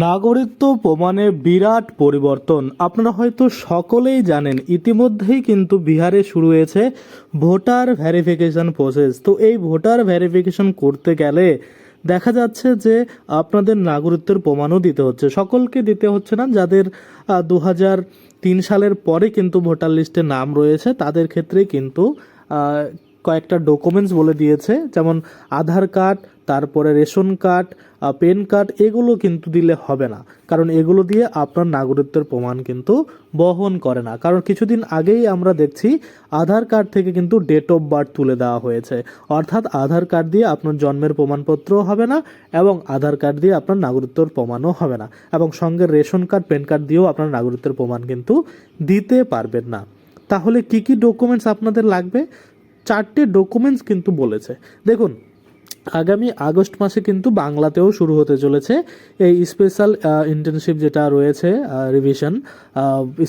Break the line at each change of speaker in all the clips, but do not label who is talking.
নাগরিকত্ব প্রমাণে বিরাট পরিবর্তন। আপনারা হয়তো সকলেই জানেন, ইতিমধ্যেই কিন্তু বিহারে শুরু হয়েছে ভোটার ভেরিফিকেশন প্রসেস তো এই ভোটার ভেরিফিকেশন করতে গেলে দেখা যাচ্ছে যে আপনাদের নাগরিকত্বের প্রমাণও দিতে হচ্ছে। সকলকে দিতে হচ্ছে না, যাদের দু তিন সালের পরে কিন্তু ভোটার লিস্টে নাম রয়েছে, তাদের ক্ষেত্রেই কিন্তু কয়েকটা ডকুমেন্টস বলে দিয়েছে। যেমন আধার কার্ড তারপরে রেশন কার্ড পেন কার্ড, এগুলো কিন্তু দিলে হবে না। কারণ এগুলো দিয়ে আপনার নাগরিকত্বের প্রমাণ কিন্তু বহন করে না। কারণ কিছুদিন আগেই আমরা দেখছি আধার কার্ড থেকে কিন্তু ডেট অফ বার্থ তুলে দেওয়া হয়েছে। অর্থাৎ আধার কার্ড দিয়ে আপনার জন্মের প্রমাণপত্রও হবে না এবং আধার কার্ড দিয়ে আপনার নাগরিকত্বের প্রমাণও হবে না। এবং সঙ্গে রেশন কার্ড, পেন কার্ড দিয়েও আপনার নাগরিকত্বের প্রমাণ কিন্তু দিতে পারবেন না। তাহলে কি কি ডকুমেন্টস আপনাদের লাগবে? চারটে ডকুমেন্টস কিন্তু বলেছে। দেখুন আগামী আগস্ট মাসে কিন্তু বাংলাতেও শুরু হতে চলেছে এই স্পেশাল ইন্টার্নশিপ যেটা রয়েছে revision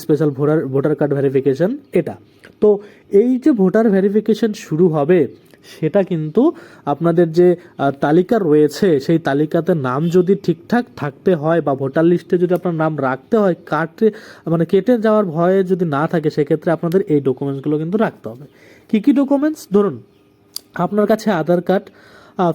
special voter voter card verification এটা। তো এই যে ভোটার ভেরিফিকেশন শুরু হবে, সেটা কিন্তু আপনাদের যে তালিকা রয়েছে, সেই তালিকাতে নাম যদি ঠিকঠাক থাকতে হয় বা ভোটার লিস্টে যদি আপনার নাম রাখতে হয় কাটে মানে কেটে যাওয়ার ভয়ে যদি না থাকে, সেক্ষেত্রে আপনাদের এই ডকুমেন্টসগুলো কিন্তু রাখতে হবে। কী কী ডকুমেন্টস ধরুন, আপনার কাছে Aadhaar card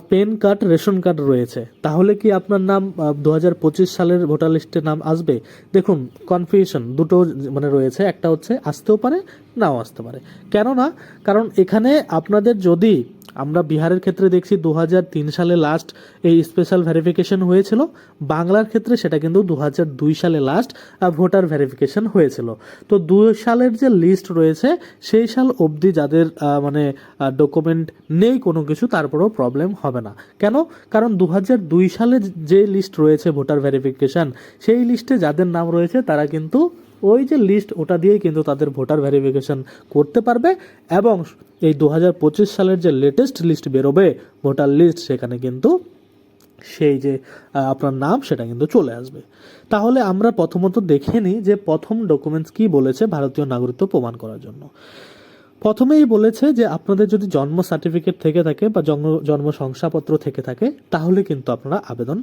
PAN card, ration card রয়েছে। তাহলে কি আপনার নাম দু হাজার পঁচিশ সালের ভোটার লিস্টে নাম আসবে? দেখুন কনফিউশন দুটো মানে রয়েছে। একটা হচ্ছে, আসতেও পারে নাও আসতে পারে। কেননা, কারণ এখানে আপনাদের যদি আমরা বিহারের ক্ষেত্রে দেখছি দু সালে লাস্ট এই স্পেশাল ভেরিফিকেশন হয়েছিল, বাংলার ক্ষেত্রে সেটা কিন্তু দু সালে লাস্ট ভোটার ভেরিফিকেশন হয়েছিল। তো দু সালের যে লিস্ট রয়েছে, সেই সাল অবধি যাদের মানে ডকুমেন্ট নেই কোনো কিছু তারপরেও প্রবলেম হবে না। কেন? কারণ দু সালে যে লিস্ট রয়েছে ভোটার ভেরিফিকেশন সেই লিস্টে যাদের নাম রয়েছে, তারা কিন্তু ওই যে লিস্ট ওটা দিয়েই কিন্তু তাদের ভোটার ভেরিফিকেশন করতে পারবে এবং এই দু হাজার পঁচিশ সালের যে লেটেস্ট লিস্ট বেরোবে ভোটার লিস্ট সেখানে কিন্তু সেই যে আপনার নাম, সেটা কিন্তু চলে আসবে। তাহলে আমরা প্রথমত দেখে নিই যে প্রথম ডকুমেন্টস কি বলেছে ভারতীয় নাগরিকত্ব প্রমাণ করার জন্য। প্রথমেই বলেছে যে আপনাদের যদি জন্ম সার্টিফিকেট থেকে থাকে বা জন্ম জন্ম শংসাপত্র থেকে থাকে, তাহলে কিন্তু আপনারা আবেদন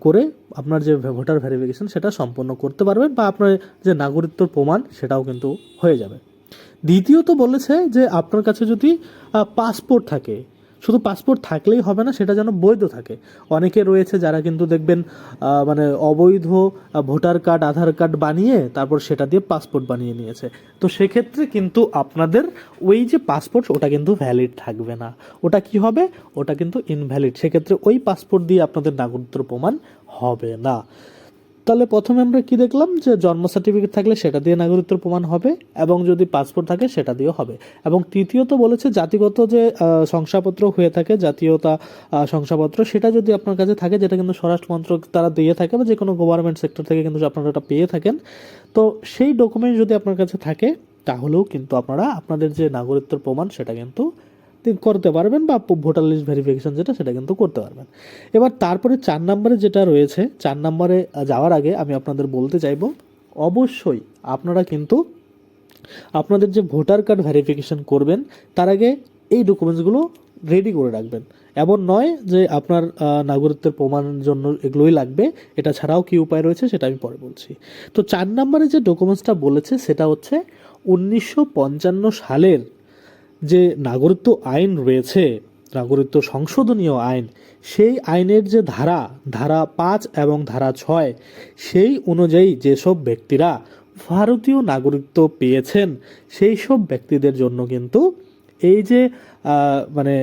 করে আপনার যে ভোটার ভেরিফিকেশন সেটা সম্পন্ন করতে পারবেন বা আপনার যে নাগরিকত্বর প্রমাণ সেটাও কিন্তু হয়ে যাবে। দ্বিতীয়ত বলেছে যে আপনার কাছে যদি পাসপোর্ট থাকে শুধু পাসপোর্ট থাকলেই হবে না, সেটা যেন বৈধ থাকে। অনেকে রয়েছে যারা কিন্তু দেখবেন মানে অবৈধ ভোটার কার্ড, আধার কার্ড বানিয়ে তারপর সেটা দিয়ে পাসপোর্ট বানিয়ে নিয়েছে। তো সেক্ষেত্রে কিন্তু আপনাদের ওই যে পাসপোর্ট ওটা কিন্তু ভ্যালিড থাকবে না। ওটা কি হবে? ওটা কিন্তু ইনভ্যালিড সেক্ষেত্রে ওই পাসপোর্ট দিয়ে আপনাদের নাগরিকত্ব প্রমাণ হবে না। তাহলে প্রথমে আমরা কি দেখলাম? যে জন্ম সার্টিফিকেট থাকলে সেটা দিয়ে নাগরিকত্ব প্রমাণ হবে এবং যদি পাসপোর্ট থাকে সেটা দিয়েও হবে। এবং তৃতীয়ত বলেছে জাতিগত যে শংসাপত্র হয়ে থাকে, জাতীয়তা শংসাপত্র, সেটা যদি আপনার কাছে থাকে, যেটা কিন্তু স্বরাষ্ট্র মন্ত্রক তারা দিয়ে থাকে বা যে কোনো গভর্নমেন্ট সেক্টর থেকে কিন্তু আপনারা এটা পেয়ে থাকেন, তো সেই ডকুমেন্ট যদি আপনার কাছে থাকে, তাহলেও কিন্তু আপনারা আপনাদের যে নাগরিকত্বের প্রমাণ, সেটা কিন্তু করতে পারবেন বা ভোটার লিস্ট ভেরিফিকেশন যেটা, সেটা কিন্তু করতে পারবেন। এবার তারপরে চার নম্বরে যেটা রয়েছে, চার নম্বরে যাওয়ার আগে আমি আপনাদের বলতে চাইব, অবশ্যই আপনারা কিন্তু আপনাদের যে ভোটার কার্ড ভেরিফিকেশন করবেন, তার আগে এই ডকুমেন্টসগুলো রেডি করে রাখবেন। এমন নয় যে আপনার নাগরিকত্বের প্রমাণের জন্য এগুলোই লাগবে, এটা ছাড়াও কি উপায় রয়েছে সেটা আমি পরে বলছি। তো চার নম্বরে যে ডকুমেন্টসটা বলেছে, সেটা হচ্ছে উনিশশো পঞ্চান্ন সালের যে নাগরিকত্ব আইন রয়েছে, নাগরিকত্ব সংশোধনীয় আইন, সেই আইনের যে ধারা ধারা পাঁচ এবং ধারা ছয়, সেই অনুযায়ী যেসব ব্যক্তিরা ভারতীয় নাগরিকত্ব পেয়েছেন, সেই সব ব্যক্তিদের জন্য কিন্তু এই যে মানে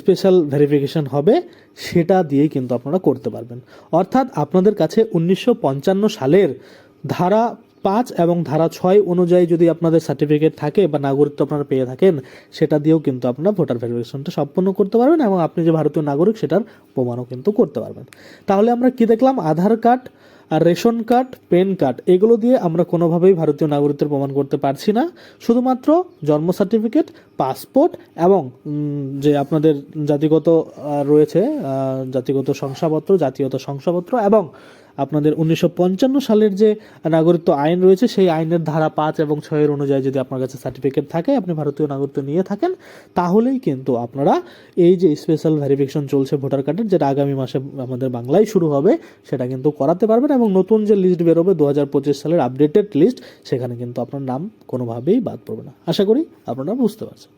স্পেশাল ভেরিফিকেশন হবে, সেটা দিয়েই কিন্তু আপনারা করতে পারবেন। অর্থাৎ আপনাদের কাছে উনিশশো পঞ্চান্ন সালের ধারা পাঁচ এবং ধারা ছয় অনুযায়ী যদি আপনাদের সার্টিফিকেট থাকে বা নাগরিকত্ব আপনারা পেয়ে থাকেন, সেটা দিয়েও কিন্তু আপনারা ভোটার ভেরিফিকেশনটা সম্পন্ন করতে পারবেন এবং আপনি যে ভারতীয় নাগরিক, সেটার প্রমাণও কিন্তু করতে পারবেন। তাহলে আমরা কি দেখলাম? আধার কার্ড আর রেশন কার্ড, পেন কার্ড, এগুলো দিয়ে আমরা কোনোভাবেই ভারতীয় নাগরিকত্বের প্রমাণ করতে পারছি না। শুধুমাত্র জন্ম সার্টিফিকেট, পাসপোর্ট এবং যে আপনাদের জাতিগত রয়েছে জাতিগত শংসাপত্র, জাতীয়তা শংসাপত্র এবং আপনাদের উনিশশো পঞ্চান্ন সালের যে নাগরিকত্ব আইন রয়েছে, সেই আইনের ধারা পাঁচ এবং ছয়ের অনুযায়ী যদি আপনার কাছে সার্টিফিকেট থাকে, আপনি ভারতীয় নাগরিকত্ব নিয়ে থাকেন, তাহলেই কিন্তু আপনারা এই যে স্পেশাল ভেরিফিকেশন চলছে ভোটার কার্ডের, যেটা আগামী মাসে আমাদের বাংলায় শুরু হবে, সেটা কিন্তু করাতে পারবেন এবং নতুন যে লিস্ট বেরোবে দু হাজার পঁচিশ সালের আপডেটেড লিস্ট সেখানে কিন্তু আপনার নাম কোনোভাবেই বাদ পড়বে না। আশা করি আপনারা বুঝতে পারছেন।